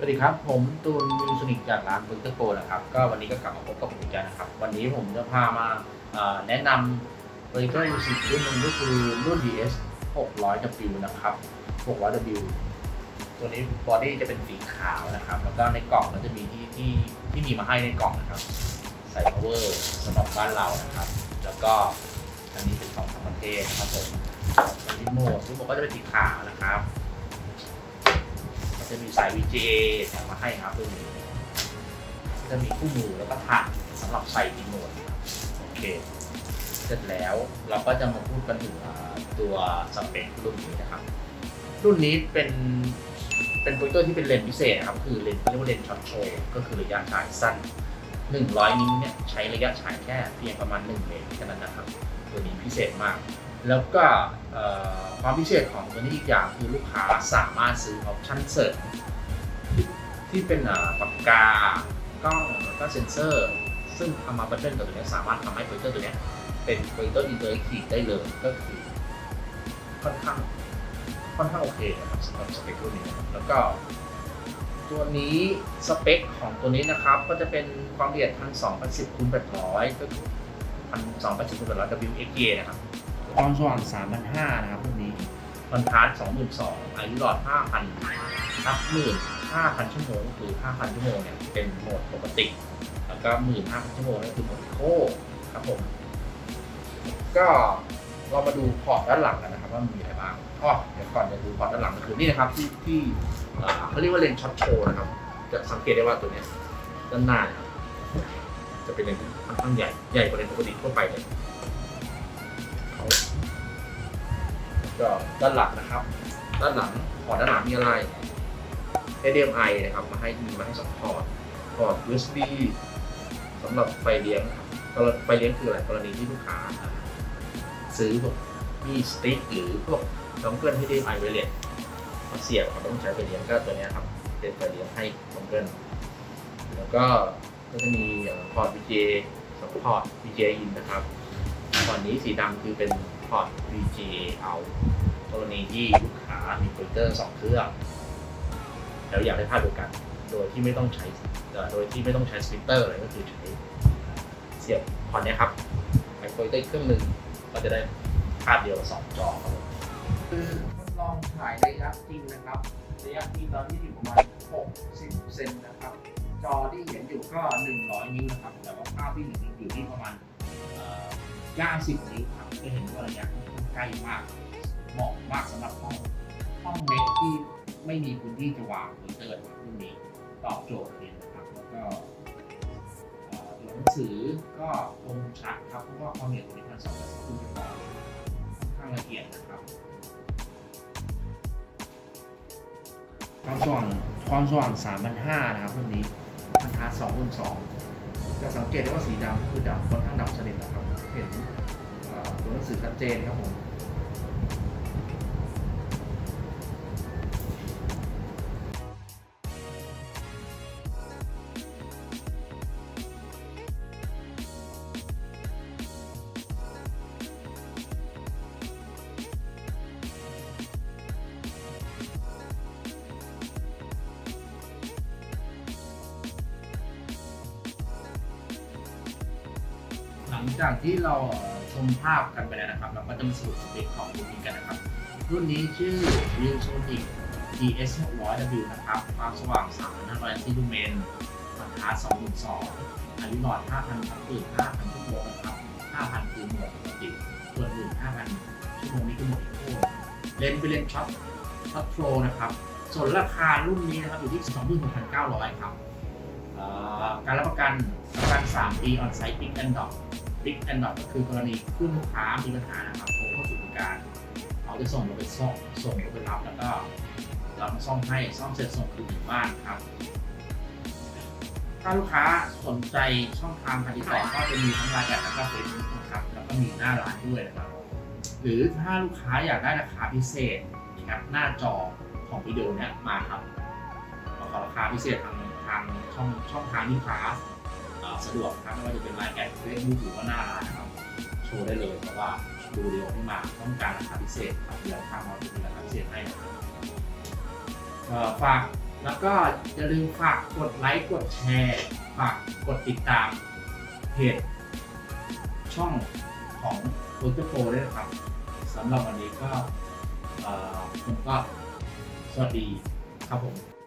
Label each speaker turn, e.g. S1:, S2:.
S1: สวัสดีครับ ผมตูนมิวสิกจากร้านเบิร์กโกนะครับ ก็วันนี้ก็กลับมาพบกับผมอีกแล้วนะครับ วันนี้ผมจะพามาแนะนำเบอร์เกอร์มิวสิกรุ่นหนึงก็คือรุ่น DS 600W นะครับ 600W ตัวนี้บอดี้จะเป็นสีขาวนะครับ แล้วก็ในกล่องก็จะมีที่ที่ที่มีมาให้ในกล่องนะครับ ใส่ power สำหรับบ้านเรานะครับ แล้วก็อันนี้เป็นของต่างประเทศนะครับผมรีโมทรีโมทก็จะเป็นสีขาวนะครับ จะมีสาย VGA แถมมาให้ครับตัวนี้จะมีคู่มือแล้วก็ถาดสำหรับใส่รีโมทโอเค เสร็จแล้วเราก็จะมาพูดกันถึงตัวสเปครุ่นนี้นะครับ รุ่นนี้เป็นเป็นโปรเจคเตอร์ที่เป็นเลนส์พิเศษนะครับ คือเลนส์เรียกว่าเลนส์ช็อตโชว์ก็คือระยะฉายสั้น 100 นิ้วเนี่ยใช้ระยะฉายแค่เพียงประมาณ 1 เมตรแค่นั้นนะครับ ตัวนี้พิเศษมาก แล้วก็ความพิเศษของตัวนี้อีกอย่างคือลูกค้าสามารถซื้อออปชั่นเสริมที่เป็นอ่าปากกากล้องแล้วก็เซ็นเซอร์ ซึ่งเอามาบัตเทิลกับตัวนี้สามารถทำให้โปรเจคเตอร์ตัวนี้เป็นโปรเจคเตอร์อินเตอร์แอคทีฟได้เลยก็คือค่อนข้างค่อนข้างโอเคนะครับสำหรับสเปครุ่นนี้นะครับแล้วก็ตัวนี้สเปคของตัวนี้นะครับก็จะเป็นความละเอียด 1280คูณ800 ก็คือ 1280คูณ800 WXA นะครับ ความสว่าง3,500นะครับพวกนี้คอนทราสต์22,000อายุหลอด5,000นับหมื่น5,000 ชั่วโมงคือ 5,000 ชั่วโมงเนี่ยเป็นโหมดปกติ แล้วก็15,000 ชั่วโมงนี่คือโหมดโคครับผม ก็เรามาดูพอร์ตด้านหลังกันนะครับว่ามีอะไรบ้างอ๋อเดี๋ยวก่อนจะดูพอร์ตด้านหลังก็คือนี่นะครับที่ที่เขาเรียกว่าเลนช็อตโชว์นะครับ จะสังเกตได้ว่าตัวเนี้ยด้านหน้าจะเป็นเลนที่ค่อนข้างใหญ่ใหญ่กว่าเลนปกติทั่วไปเลย ก็ด้านหลังนะครับ ด้านหลังพอร์ตด้านหลังมีอะไร HDMI นะครับมาให้มีมาให้สองพอร์ตพอร์ต USB สำหรับไฟเลี้ยงครับกรณีไฟเลี้ยงคืออะไรกรณีที่ลูกค้า ซื้อพวกมีสติ๊กหรือพวกดองเกิล HDMI ไวเลสมาเสียบเขาต้องใช้ไฟเลี้ยงก็ตัวนี้ครับเป็นไฟเลี้ยงให้ดองเกิลแล้วก็ก็จะมีพอร์ต VGA สองพอร์ต VGA in นะครับ พอร์ตนี้สีดำคือเป็นพอร์ต VGA out กรณีที่ลูกค้ามีโปรเจคเตอร์สองเครื่องแล้วอยากได้ภาพเดียวกัน โดยที่ไม่ต้องใช้โดยที่ไม่ต้องใช้สปิตเตอร์เลยก็คือใช้เสียบพอร์ตเนี้ยครับไปโปรเจคเตอร์เครื่องหนึ่งก็จะได้ภาพเดียวสองจอครับคือทดลองถ่ายระยะจริงนะครับระยะจริงตอนนี้อยู่ประมาณ 60 เซนนะครับ จอที่เห็นอยู่ก็ 100 นิ้วนะครับ แต่ว่าภาพที่เห็นอยู่ที่ประมาณ 90นิ้วครับจะเห็นว่าระยะนข้ใกล้มากเหมาะมากสำหรับห้องห้องเล็กที่ไม่มีพื้นที่จะวางมอนิเตอร์รุ่นนี้ตอบโจทย์เลยนะครับแล้วก็หนังสือก็คมชัดครับเพราะว่าความละเอียดตัวนี้พันสองร้อยคูณเป็นร้อยค่อนข้างละเอียดนะครับความสว่างความสว่าง3,500นะครับรุ่นนี้พันธาสองรุ่นสอง จะสังเกตได้ว่าสีดำคือดำค่อนข้างดำสนิทนะครับ เห็นตัวหนังสือชัดเจนครับผม งจากที่เราชมภาพกันไปแล้วนะครับ เราก็จะมาสรุปสเปคของรุ่นนี้กันนะครับ รุ่นนี้ชื่อ Real Sonic GS 600W นะครับ ความสว่าง 3,500ซิลูเมนราคา22,000อายุหลอด 5,000ครับตื่น5,000ชั่วโมงนะครับ 5,000คือหมดปกติ ส่วนอื่น5,000ชั่วโมงนี้คือหมดอีโคเลนส์เป็นเลนส์ช็อตช็อตโปรนะครับ ส่วนราคารุ่นนี้นะครับอยู่ที่ 26,900 ครับเอ่อการรับประกันประกัน 3 ปีออนไซต์ Pick and Drop Pick and Drop ก็ คือกรณีขึ้นลูกค้ามีปัญหานะครับโทรเข้าสู่บริการเขาจะส่งเราไปซ่อมส่งเราไปรับแล้วก็เรามาซ่อมให้ซ่อมเสร็จส่งคืนถึงบ้านครับ ถ้าลูกค้าสนใจช่องทางการติดต่อก็จะมีทั้งไลน์แอดแล้วก็เฟซบุ๊กนะครับแล้วก็มีหน้าร้านด้วยนะครับหรือถ้าลูกค้าอยากได้ราคาพิเศษแคปหน้าจอของวิดีโอเนี้ยมาครับเราขอราคาพิเศษทางทางช่องช่องทางที่ค้า สะดวกครับไม่ว่าจะเป็นไลน์แอดเฟซบุ๊กหรือว่าหน้าร้านครับโชว์ได้เลยเพราะว่าดูเดียวไม่มาต้องการราคาพิเศษครับเดี๋ยวทางเราจะมีราคาพิเศษให้นะครับฝากแล้วก็อย่าลืมฝากกดไลค์กดแชร์ฝากกดติดตามเพจช่องของโคตรโฟรด้วยครับสำหรับวันนี้ก็ผมก็สวัสดีครับผม